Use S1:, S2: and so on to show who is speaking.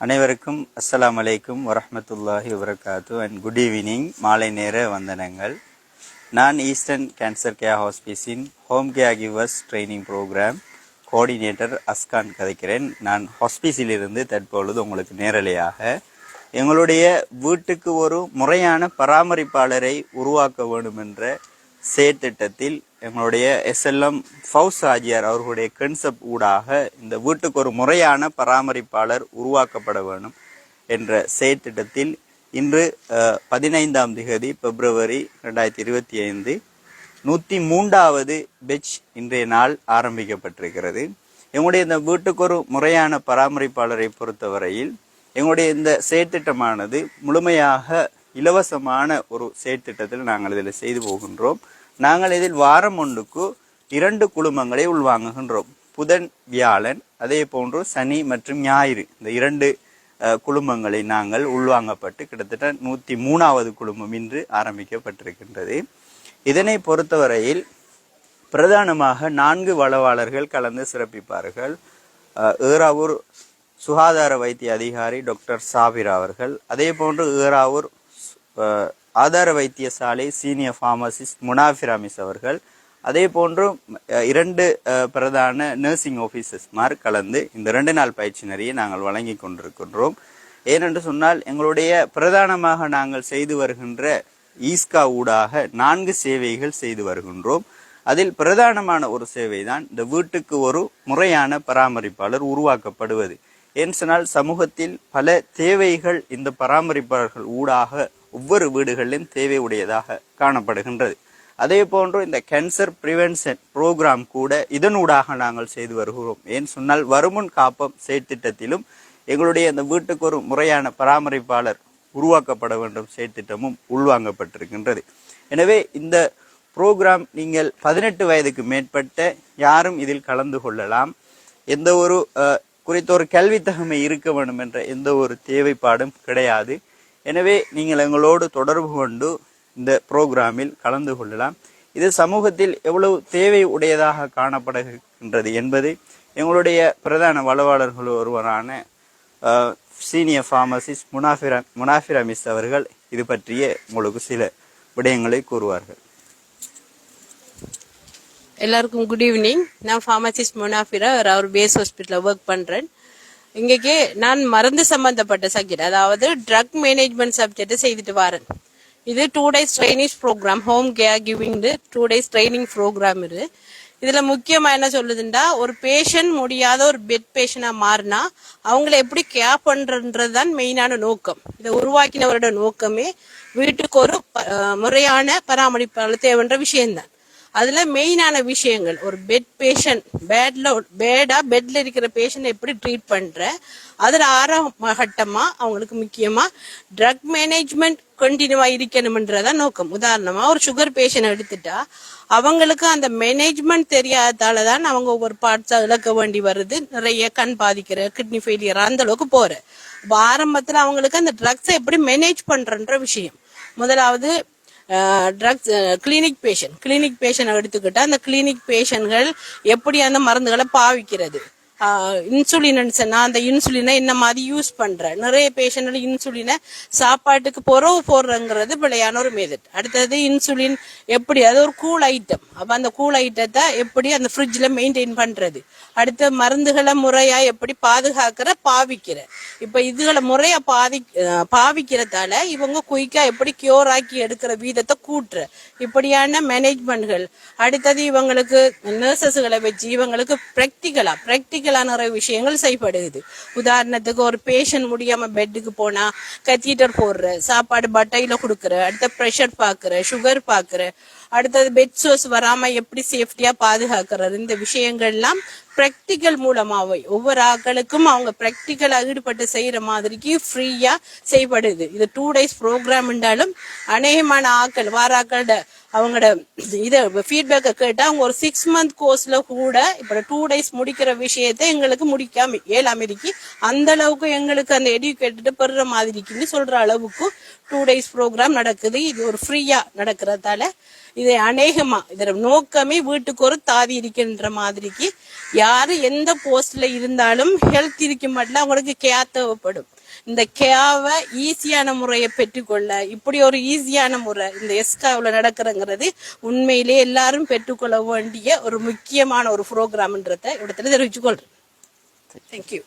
S1: அனைவருக்கும் அஸ்லாம் அலைக்கும் வரமத்துல்லாஹி வரகாத்து அண்ட் குட் ஈவினிங் மாலை நேர வந்தனங்கள். நான் Eastern Cancer Care ஹாஸ்பிஸின் home care givers training programme coordinator Askan கதைக்கிறேன். நான் ஹாஸ்பிஸிலிருந்து தற்பொழுது உங்களுக்கு நேரலையாக எங்களுடைய வீட்டுக்கு ஒரு முறையான பராமரிப்பாளரை உருவாக்க வேண்டும் என்ற செயற்திட்டத்தில் எங்களுடைய எஸ்எல்எம் ஃபவுஸ் ஆஜியார் அவர்களுடைய கன்செப்ட் ஊடாக இந்த வீட்டுக்கு ஒரு முறையான பராமரிப்பாளர் உருவாக்கப்பட வேண்டும் என்ற செயற்திட்டத்தில் இன்று பதினைந்தாம் திகதி பிப்ரவரி ரெண்டாயிரத்தி இருபத்தி ஐந்து நூற்றி மூன்றாவது பெச் இன்றைய நாள் ஆரம்பிக்கப்பட்டிருக்கிறது. எங்களுடைய இந்த வீட்டுக்கு ஒரு முறையான பராமரிப்பாளரை பொறுத்தவரையில் எங்களுடைய இந்த செயற்திட்டமானது முழுமையாக இலவசமான ஒரு செயற்திட்டத்தில் நாங்கள் இதில் செய்து போகின்றோம். நாங்கள் இதில் வாரம் ஒன்றுக்கு இரண்டு குழுமங்களை உள்வாங்குகின்றோம். புதன் வியாழன் அதே போன்று சனி மற்றும் ஞாயிறு. இந்த இரண்டு குழுமங்களை நாங்கள் உள்வாங்கப்பட்டு கிட்டத்தட்ட நூற்றி மூணாவது குழுமம் இன்று ஆரம்பிக்கப்பட்டிருக்கின்றது. இதனை பொறுத்தவரையில் பிரதானமாக நான்கு வளவாளர்கள் கலந்து சிறப்பிப்பார்கள். ஏறாவூர் சுகாதார வைத்திய அதிகாரி டாக்டர் சாபிரா அவர்கள். அதே போன்று ஏறாவூர் ஆதார வைத்தியசாலை சீனியர் ஃபார்மசிஸ்ட் முனாஃபிராமிஸ் அவர்கள். அதே போன்று இரண்டு பிரதான நர்சிங் ஆஃபீஸர்ஸ்மார் கலந்து இந்த ரெண்டு நாள் பயிற்சி நிறைய நாங்கள் வழங்கி கொண்டிருக்கின்றோம். ஏனென்று சொன்னால் எங்களுடைய பிரதானமாக நாங்கள் செய்து வருகின்ற ஈஸ்கா ஊடாக நான்கு சேவைகள் செய்து வருகின்றோம். அதில் பிரதானமான ஒரு சேவை தான் இந்த வீட்டுக்கு ஒரு முறையான பராமரிப்பாளர் உருவாக்கப்படுவது. ஏன் சொன்னால் சமூகத்தில் பல தேவைகள் இந்த பராமரிப்பாளர்கள் ஊடாக ஒவ்வொரு வீடுகளிலும் தேவை உடையதாக காணப்படுகின்றது. அதே போன்று இந்த கேன்சர் ப்ரிவென்ஷன் ப்ரோக்ராம் கூட இதனூடாக நாங்கள் செய்து வருகிறோம். ஏன் சொன்னால் வருமுன் காப்பம் செயற்திட்டத்திலும் எங்களுடைய இந்த வீட்டுக்கு ஒரு முறையான பராமரிப்பாளர் உருவாக்கப்பட வேண்டும் செயற்திட்டமும் உள்வாங்கப்பட்டிருக்கின்றது. எனவே இந்த ப்ரோக்ராம் நீங்கள் பதினெட்டு வயதுக்கு மேற்பட்ட யாரும் இதில் கலந்து கொள்ளலாம். எந்த ஒரு குறித்த ஒரு கல்வித்தகமை இருக்க வேண்டும் என்ற எந்த ஒரு தேவைப்பாடும் கிடையாது. எனவே நீங்கள் எங்களோடு தொடர்பு கொண்டு இந்த ப்ரோக்ராமில் கலந்து கொள்ளலாம். இது சமூகத்தில் எவ்வளவு தேவை உடையதாக காணப்படுகின்றது என்பதை எங்களுடைய பிரதான வளவாளர்கள் ஒருவரான சீனியர் ஃபார்மசிஸ்ட் முனாஃபிரா முனாஃபிரமிஸ் அவர்கள் இது பற்றிய உங்களுக்கு சில விடயங்களை கூறுவார்கள்.
S2: எல்லாருக்கும் குட் ஈவினிங் நான் ஃபார்மசிஸ்ட் முனாஃபிரா. அவர் பேஸ் ஹாஸ்பிட்டலில் ஒர்க் பண்ணுறேன் இங்கேக்கு நான் மருந்து சம்பந்தப்பட்ட சப்ஜெக்ட் அதாவது ட்ரக் மேனேஜ்மெண்ட் சப்ஜெக்ட் செய்துட்டு வரேன். இது two days training programme home care giving two days training programme இது. இதில் முக்கியமாக என்ன சொல்லுதுண்டா ஒரு பேஷண்ட் முடியாத ஒரு பெட் பேஷண்டாக மாறினா அவங்கள எப்படி கேர் பண்ணுறன்றது தான் மெயினான நோக்கம். இதை உருவாக்கினவரோட நோக்கமே வீட்டுக்கு ஒரு முறையான பராமரிப்பாளர் தேவைன்ற விஷயம்தான். அதுல மெயினான விஷயங்கள். ஒரு பெட் பேஷண்ட் பேட்ல பேடா பெட்ல இருக்கிற பேஷண்ட் எப்படி ட்ரீட் பண்ற அதுல ஆறாம் கட்டமா அவங்களுக்கு முக்கியமா ட்ரக் மேனேஜ்மெண்ட் கண்டினியூவா இருக்கணும்ன்றதா நோக்கம். உதாரணமா ஒரு சுகர் பேஷண்ட் எடுத்துட்டா அவங்களுக்கு அந்த மேனேஜ்மெண்ட் தெரியாததால தான் அவங்க ஒவ்வொரு பார்ட்ஸா இழக்க வேண்டி வருது. நிறைய கண் பாதிக்கிற கிட்னி ஃபெயிலியர் அந்த அளவுக்கு போற. ஆரம்பத்தில் ஆரம்பத்துல அவங்களுக்கு அந்த ட்ரக்ஸை எப்படி மேனேஜ் பண்றன்ற விஷயம். முதலாவது drugs clinic patient clinic patient எடுத்துக்கிட்டா அந்த கிளினிக் பேஷண்ட்கள் எப்படி அந்த மருந்துகளை பாவிக்கிறது? இன்சுலின் நான் அந்த இன்சுலினை என்ன மாதிரி யூஸ் பண்ற. நிறைய பேஷண்ட் இன்சுலினை சாப்பாட்டுக்கு புறவு போடுறங்கிறது பிழையான ஒரு மெதட் அடுத்தது இன்சுலின் எப்படி அது ஒரு கூல் ஐட்டம் அப்ப அந்த கூல் ஐட்டத்தை எப்படி அந்த ஃப்ரிட்ஜில் மெயின்டைன் பண்றது? அடுத்த மருந்துகளை முறையா எப்படி பாதுகாக்கிற பாவிக்கிற. இப்ப இதுகளை முறையா பாதி பாவிக்கிறதால இவங்க குயிக்கா எப்படி கியூர் ஆக்கி எடுக்கிற வீதத்தை கூட்டுற. இப்படியான மேனேஜ்மெண்ட்கள் அடுத்தது இவங்களுக்கு நர்சஸ்களை வச்சு இவங்களுக்கு ப்ராக்டிக்கலா ப்ராக்டிக்கலா நிறைய விஷயங்கள் செய்யப்படுது. உதாரணத்துக்கு ஒரு பேஷண்ட் முடியாம பெட்டுக்கு போனா கத்தீட்டர் போடுற சாப்பாடு பட்டையில கொடுக்குற அடுத்த ப்ரெஷர் பாக்குற சுகர் பாக்குற அடுத்தது பெட் சோர்ஸ் வராம எப்படி சேஃப்டியா பாதுகாக்கிறது? இந்த விஷயங்கள்லாம் ப்ராக்டிக்கல் மூலமாவே. ஒவ்வொரு ஆட்களுக்கும் அவங்க ப்ராக்டிக்கலா ஈடுபட்டு செய்யற மாதிரிக்கு ஃப்ரீயா செய்யப்படுது. இது டூ டேஸ் ப்ரோக்ராம் இருந்தாலும் அநேகமான ஆட்கள் வார ஆக்களோட அவங்களோட இதை ஃபீட்பேக்கை கேட்டால் அவங்க ஒரு சிக்ஸ் மந்த் கோர்ஸில் கூட இப்போ டூ டேஸ் முடிக்கிற விஷயத்தை எங்களுக்கு முடிக்காம ஏழாம் இருக்கு அந்த அளவுக்கு எங்களுக்கு அந்த எடுக்கேட்டு பெறுற மாதிரிக்குன்னு சொல்ற அளவுக்கு டூ டேஸ் ப்ரோக்ராம் நடக்குது. இது ஒரு ஃப்ரீயா நடக்கிறதால இது இது அநேகமா இதோட நோக்கமே வீட்டுக்கு ஒரு தாதி இருக்கின்ற மாதிரிக்கு யாரு எந்த போஸ்ட்ல இருந்தாலும் ஹெல்த் இருக்கும் மட்டும் அவங்களுக்கு கேர் தேவைப்படும். இந்த கேவை ஈஸியான முறையை பெற்றுக்கொள்ள இப்படி ஒரு ஈஸியான முறை இந்த எஸ்காவில் நடக்கிறங்கிறது உண்மையிலே எல்லாரும் பெற்றுக்கொள்ள வேண்டிய ஒரு முக்கியமான ஒரு ப்ரோக்ராம்ன்றதை இடத்துல தெரிவிச்சுக்கொள்றேன் தேங்க்யூ